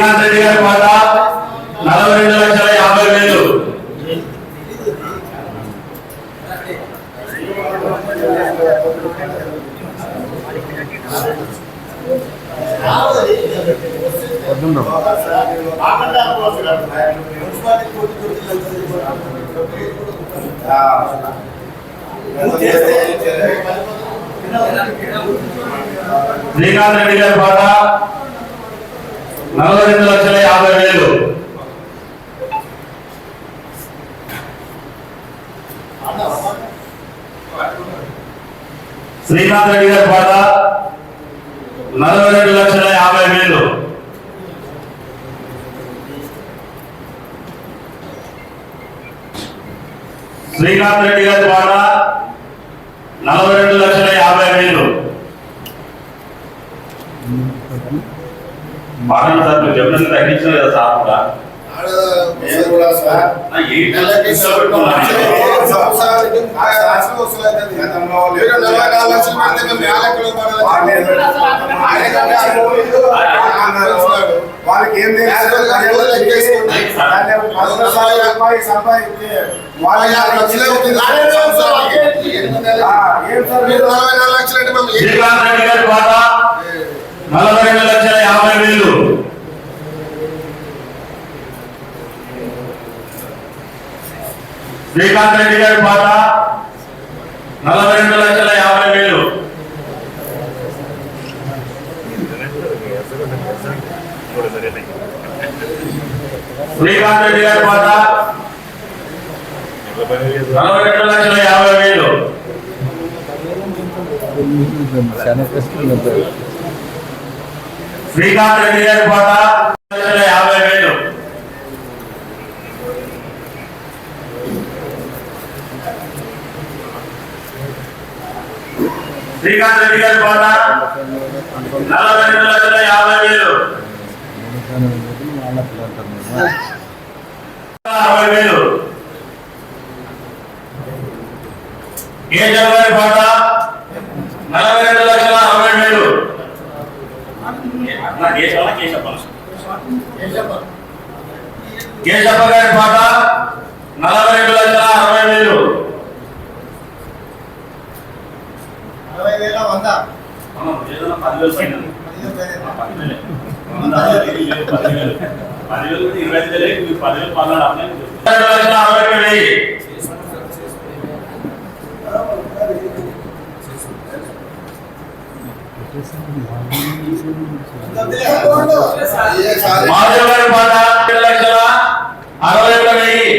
శ్రీకాంత్ రెడ్డి గారి మాట నలభై రెండు లక్షల యాభై వేలు. శ్రీకాంత్ రెడ్డి గారి పాట నలభై రెండు లక్షల యాభై వేలు. శ్రీనాథ్ రెడ్డి గారి పాట నలభై రెండు లక్షల యాభై వేలు. శ్రీనాథ్ రెడ్డి గారి పాట నలభై రెండు లక్షల యాభై వేలు. బాగా సార్ మీరు చెప్పినట్టు తగ్గించారు కదా సార్ కూడా నేను కూడా సార్ నెలకి సంవత్సరానికి వస్తున్నాయి. మీరు నలభై లక్షలు పెడితే మేము లేదు. వాళ్ళకి ఏం లక్షలే అవుతుంది. సంవత్సరానికి. మీరు నలభై నాలుగు లక్షలు అంటే మేము ఏ- శ్రీకాంత్ రెడ్డి గారి పాట నలభై రెండు లక్షల యాభై వేలు. శ్రీకాంత్ రెడ్డి గారి పాట నలభై రెండు లక్షల యాభై వేలు. శ్రీకాంత్ రెడ్డి గారి పాట నలభై రెండు లక్షల యాభై వేలు. శ్రీకాంత్ రెడ్డి గారి కోట యాభై వేలు. శ్రీకాంత్ రెడ్డి గారి కోట నలభై రెండు లక్షల యాభై వేలు. అరవై వేలు. కేశవ్ గారి పాట నలభై రెండు లక్షల అరవై వేలు. కేశప్ప గారి పాట నలభై రెండు లక్షల అరవై వేలు అరవై వేల వంద ఏదైనా పదివేలు. పదివేలే. ఇరవై ఐదు వేలే, పదివేలు అరవై వేలు వెయ్యి. ఏ సార్ మాధవ్ గారి పాట రెండు లక్షల అరవై ఒక వెయ్యి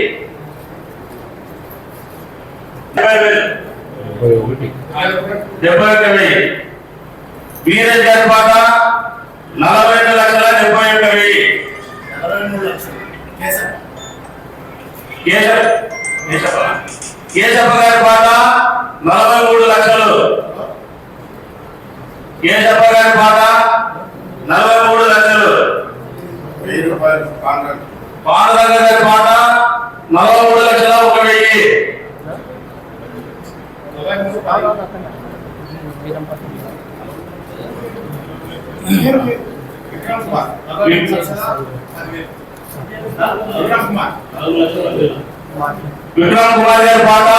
డెబ్బై ఒక వెయ్యి వీరేష్ గారి పాట నలభై రెండు లక్షల డెబ్బై ఒక వెయ్యి కేశవ గారి పాట నలభై మూడు లక్షలు కేశవ గారి పాట నలభై మూడు లక్షలు. పాండురంగ గారి పాట నలభై మూడు లక్షల ఒక వెయ్యి. విక్రమ్ కుమార్ గారి పాట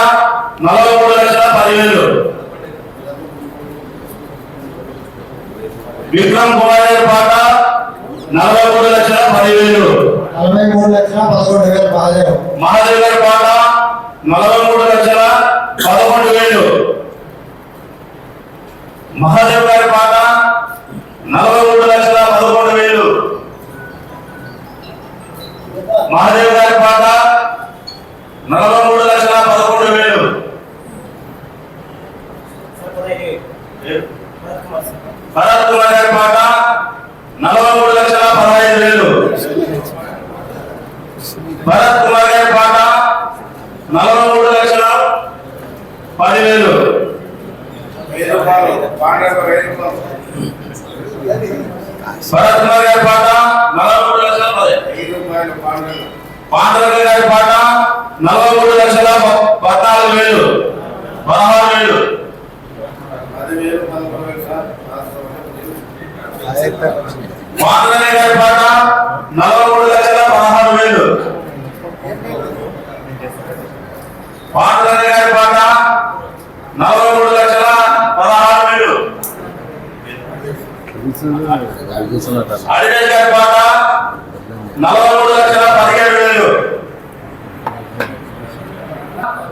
నలభై మూడు లక్షల పదివేలు. విక్రమ్ కుమార్ గారి పాట నలభై మూడు లక్షల పదివేలు. నలభై మూడు లక్షల పదకొండు వేల మహాదేవ్ గారి పాట నలభై మూడు లక్షల పదకొండు వేలు మహాదేవ్ గారి పాట భరత్ కుమార్ గారి పాట నలభై మూడు లక్షల పదహైదు వేలు భరత్ కుమార్ గారి పాట నలభై మూడు లక్షల పదివేలు వెయ్యి రూపాయలు పాండ్రంగ వెయ్యి రూపాయలు భరత్ కుమార్ గారి పాట నలభై మూడు లక్షల పది వెయ్యి రూపాయలు పాండ్రంగ పాండురంగ గారి పాట నలభై మూడు లక్షల పద్నాలుగు వేలు. పదహారు వేలు. పాండురంగ గారి పాట నలభై మూడు లక్షల పదహారు వేలు. పాండురంగ గారి పాట నలభై మూడు లక్షల పదహారు వేలు. అడిగేజ్ గారి పాట నలభై మూడు లక్షల పదిహేడు వేలు.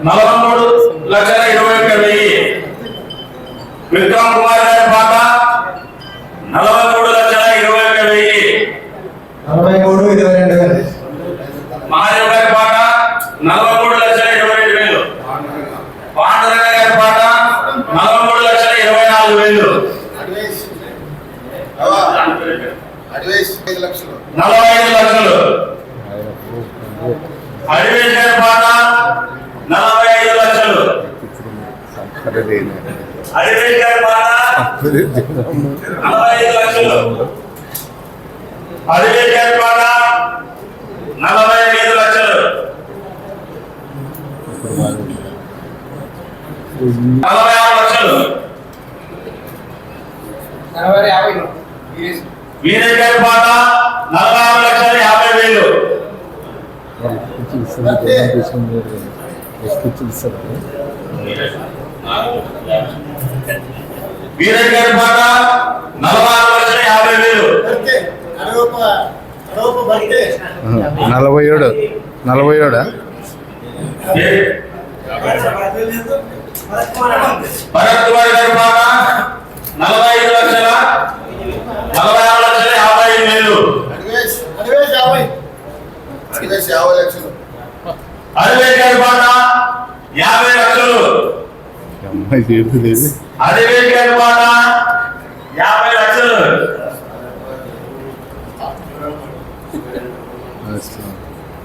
నలభై మూడు లక్షల ఇరవై ఒక్క వెయ్యి. విక్రమ్ కుమార్ గారి పాట నలభై మూడు లక్షల ఇరవై ఒక్క వెయ్యి నలభై మూడు ఇరవై రెండు వేలు మహాదేవ్ గారి పాట నలభై మూడు లక్షల ఇరవై రెండు వేలు పాండురంగ గారి పాట నలభై మూడు లక్షల ఇరవై నాలుగు వేలు అడ్వైస్ అవా అడ్వైస్ ఐదు లక్షలు నలభై ఐదు లక్షలు అడివేష్ గారి పాట నలభై ఐదు లక్షలు అడివేష్ గారి పాట లక్షలు అడివేష్ గారి పాట నలభై ఐదు లక్షలు. నలభై ఆరు లక్షలు వీరయ్య గారి నలభై ఆరు లక్షల యాభై వేలు వీరయ్య గారి పాట నలభై యాభై వేలు నలభై ఏడు. నలభై ఏడా? భరత్ కుమార్ గారి పాట నలభై ఐదు లక్షల నలభై ఆరు లక్షల యాభై ఐదు వేలు. అడ్వైస్ యాభై. లక్షలు. అరవింద్ గారి పాట యాభై లక్షలు. అమ్మాయి చేరుతుంది అరవింద్ గారి పాట యాభై లక్షలు.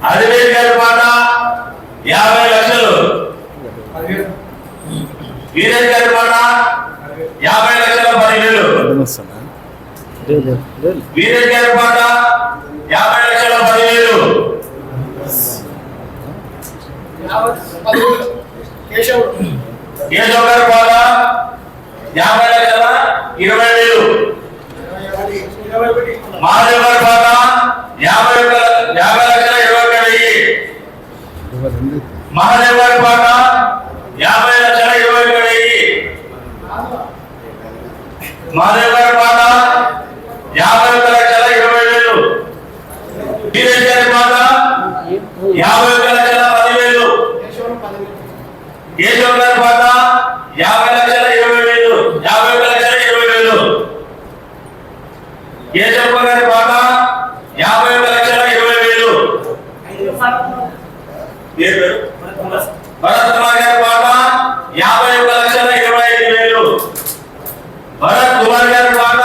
అరవింద్ గారి పాట యాభై లక్షలు. వీరేష్ గారి పాట యాభై లక్షల పదివేలు. వీరేష్ గారి పాట యాభై లక్షల పదివేలు. కేశవ్. గారి పాట యాభై లక్షల ఇరవై వేలు. మహాదేవ్ గారి పాట యాభై ఒక్క యాభై లక్షల ఇరవై ఒక్క వెయ్యి మహాదేవ్ పాట యాభై లక్షల ఇరవై ఒక్క వెయ్యి పాట యాభై ఒక్క లక్షల ఇరవై వేలు. వీరేష్ గారి పాట యాభై ఒక్క లక్షల పదివేలు కేశవ్ గారి పాట యాభై లక్షల ఇరవై వేలు. యాభై ఒక్క లక్షల ఇరవై వేలు. కేశవ గారి పాట యాభై ఒక్క లక్షల ఇరవై వేలు ఏ పేరు? భరత్ కుమార్ గారి పాట యాభై ఒక్క లక్షల ఇరవై ఐదు వేలు. భరత్ కుమార్ గారి పాట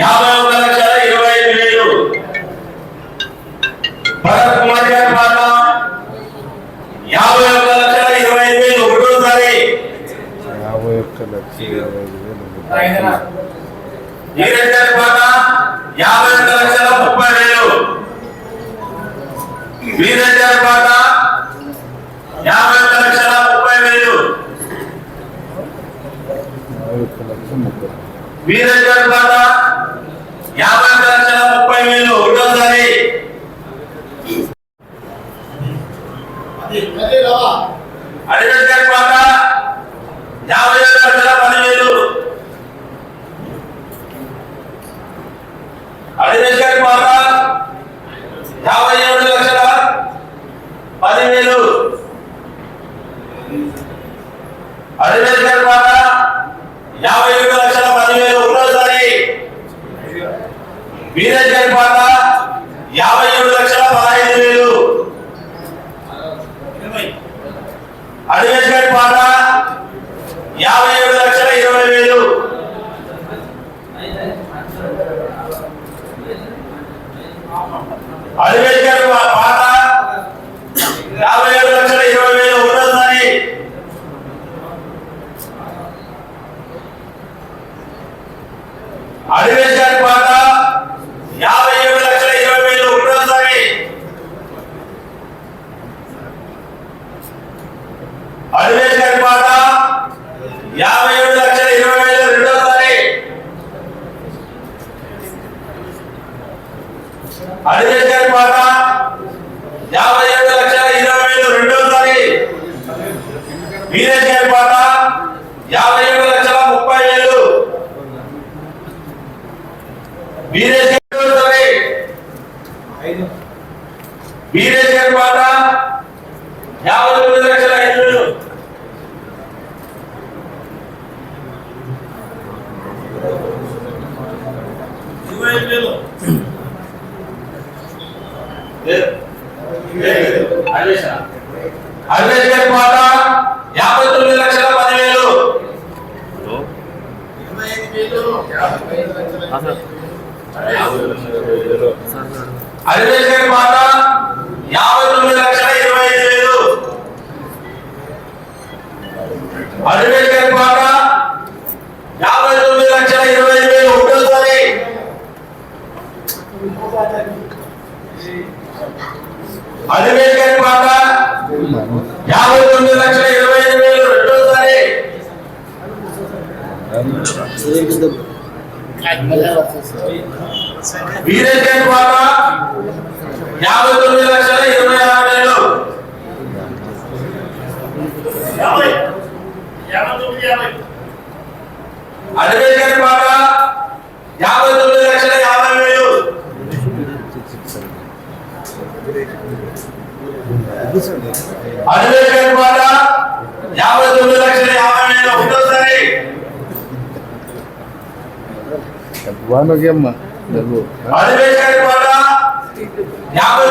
యాభై ఒక్క లక్షల ఇరవై ఐదు వేలు. భరత్ కుమార్ గారి పాట యాభై ఒక్క లక్షల ఇరవై ఐదు వేలు. ఒకటోసారి. యాభై ఒక్క లక్ష ఇరవై ఐదు వేలు. నీరజ్ గారి పాట యాభై ఒక్క లక్షల ముప్పై వేలు. వీరజ్ గారి పాట యాభై ఒక్క లక్షల ముప్పై వేలు యాభై ఒక్క లక్ష ముప్పై వీరజ్ బాధ యాభై அதுவே యాభై ఏడు లక్షల ఇరవై వేలు రెండోసారి వీరేష్ గారి యాభై ఏడు లక్షల ముప్పై వేలు వీరేష్ రెండోసారి వీరేష్ గారి యాభై తొమ్మిది లక్షల ఐదు ఇరవై ఐదు వేలు. అన్వేషణ అన్వేషణ కోట యాభై తొమ్మిది లక్షల వీరేజెంట్ వాళ్ళ యాభై తొమ్మిది లక్షల ఇరవై ఆరు వేలు. అడ్వకేట్ పాట యాభై తొమ్మిది లక్షల యాభై వేలు. అడ్వకేట్ పాట యాభై తొమ్మిది లక్షల యాభై వేలు. ఒకటోసారి వానకేమ్మా డబ్బు యాభై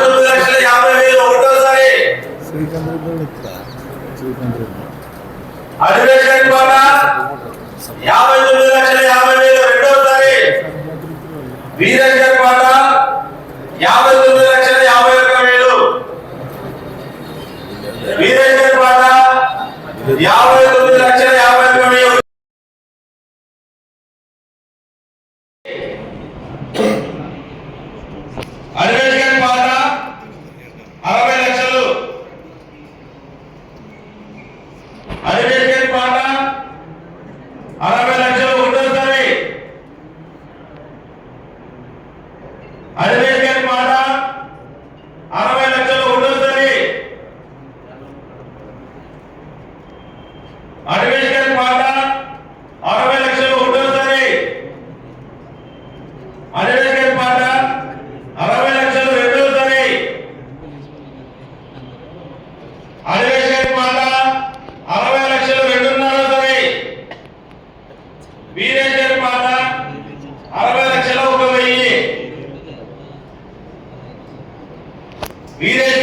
తొమ్మిది లక్షల యాభై వేలు రెండోసారి వీరశంకర్ పాట యాభై తొమ్మిది లక్షల యాభై ఒక్క వేలు. వీరశంకర్ యాభై తొమ్మిది లక్షల యాభై ఒక్క వేలు. Miren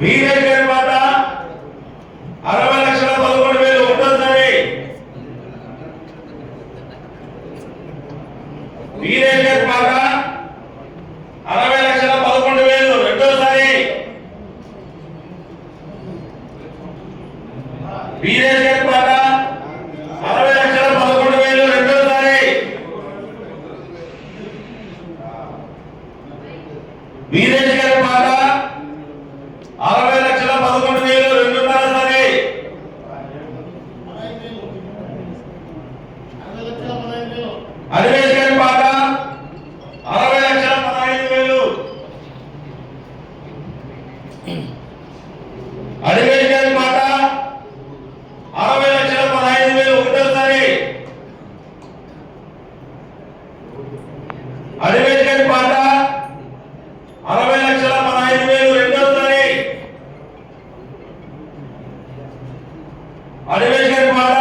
వీరే అరవై అడివేష్ గారి పాట అరవై లక్షల పదహైదు వేలు అడివేష్ గారి పాట అరవై లక్షల పదహైదు వేలు ఒకటోసారి అడివేష్ గారి పాట అరవై లక్షల పదహైదు వేలు రెండోసారి అడివేష్ గారి పాట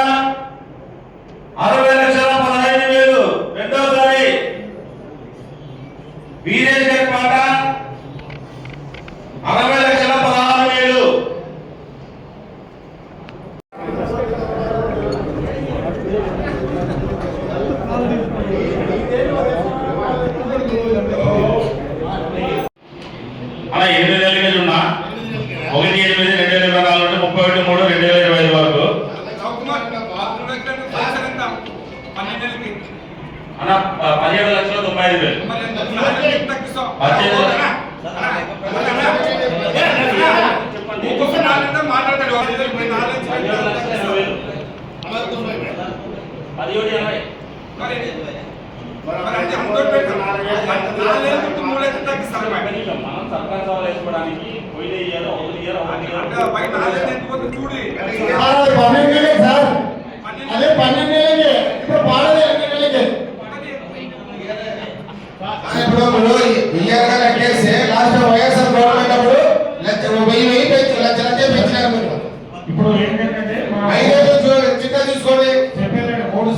అరవై లక్షల పదహైదు వేలు రెండోసారి వీరేష్ పాట అరవై లక్షల పదహారు వేలు అలా ఎనిమిది నెలలుగా ఉన్నా ఒకటి ఎనిమిది రెండు వేల ఇరవై నాలుగు నుండి ముప్పై ఒకటి మూడు రెండు వేల ఇరవై ఐదు వరకు అన్న ప- పదిహేడు లక్షల తొంభై ఐదు వేలు పదిహేడు లక్షల ఇరవై వేలు పదిహేడు ఎనభై. మనం సర్కార్ సభలు వేసుకోవడానికి పోయిన ఇయర్ ఒకటి ఇయర్ ఒకటి సార్, అది పన్నెండు నెలలే సార్ అదే పన్నెండు నెలలకే ఇప్పుడు పాడదే ఎనిమిది నెలలకే ఇప్పుడు ఇప్పుడు ఇయర్గా లెక్కేస్తే లాస్ట్ వైఎస్ఆర్ గవర్నమెంట్ అప్పుడు లక్ష వెయ్యి వెయ్యి పెంచి లక్ష లక్ష పెంచినారు మీరు ఇప్పుడు ఏంటంటే మన ఐదేళ్ళు చూ- చిన్న తీసుకోండి చెప్పేదంటే మూడు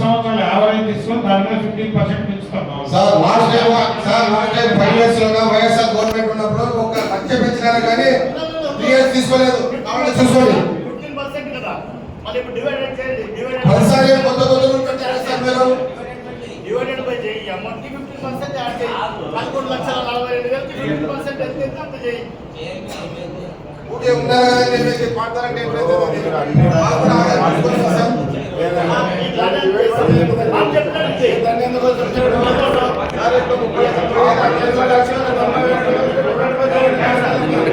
సంవత్సరాలు యావరేజ్ తీసుకొని దాని మీద ఫిఫ్టీన్ పర్సెంట్ పెంచుతాం మనం. Sir last time sir last time five ఇయర్స్లో వైఎస్ఆర్ గవర్నమెంట్ ఉన్నప్పుడు ఒక లక్ష పెంచినారు కానీ త్రీ ఇయర్స్ తీసుకోలేదు. కాబట్టి చూసుకోండి. ఫిఫ్టీన్ పర్సెంట్ కదా. మళ్ళీ ఇప్పుడు డివైడెడ్ చేయండి. డివైడెడ్ ప్రతిసారి కొత్త కొత్త పెట్టారు సార్ మీరు? డివైడెడ్ బై చేయి అమౌంట్కి ఫిఫ్టీన్ పర్సెంట్ యాడ్ చేయి పదకొండు లక్షల నలభై రెండు వేలకి పర్సెంట్ ఎంత అంత చేయి మీకు పాడతారంటే ఎప్పుడైతే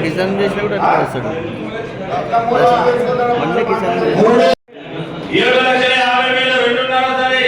కిసాన్ చేసినా కూడా అట్లా వస్తాడు అట్లా మళ్ళీ కిసాన్ మూడే ఏడు లక్షల యాభై వేల రెండున్నర సరే.